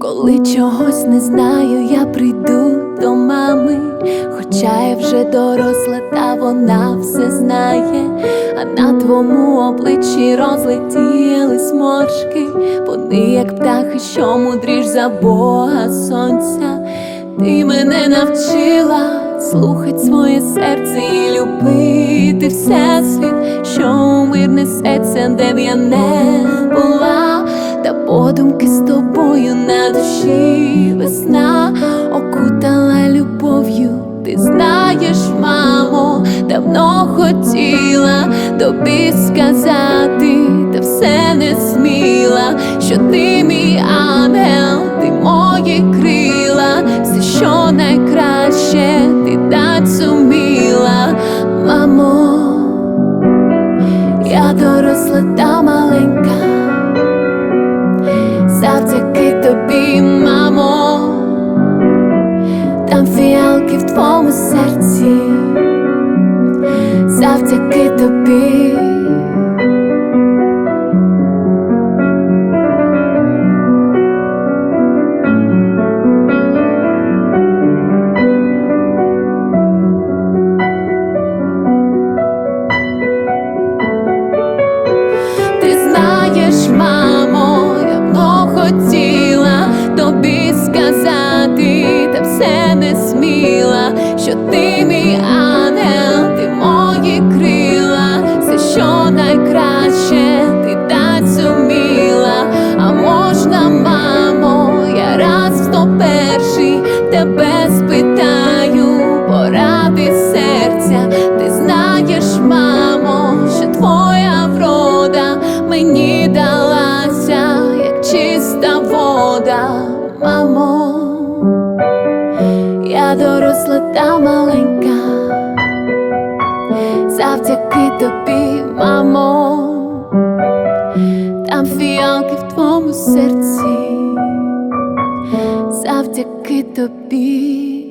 Коли чогось не знаю, я прийду до мами, хоча я вже доросла, та вона все знає, а на твоєму обличчі розлетіли сморшки, вони, як птахи, що мудріш за Бога сонця. Ти мене навчила слухать своє серце і любити всесвіт, що у мир несеться, де б я не на душі весна окутала любов'ю. Ти знаєш, мамо, давно хотіла тобі сказати, та все не сміла, що ти мій ангел, ти мої крила, все, що найкраще, ти дать зуміла, мамо, я доросла тобі, мамо, там фіалки в твоєму серці, завдяки тобі. Ти знаєш, мамо, давно хотіла тобі сказати, та все не сміла, що ти мій ангел, ти мої крила, все, що найкраще, я доросла та маленька, завдяки тобі, мамо, там фіалки в твоєму серці, завдяки тобі.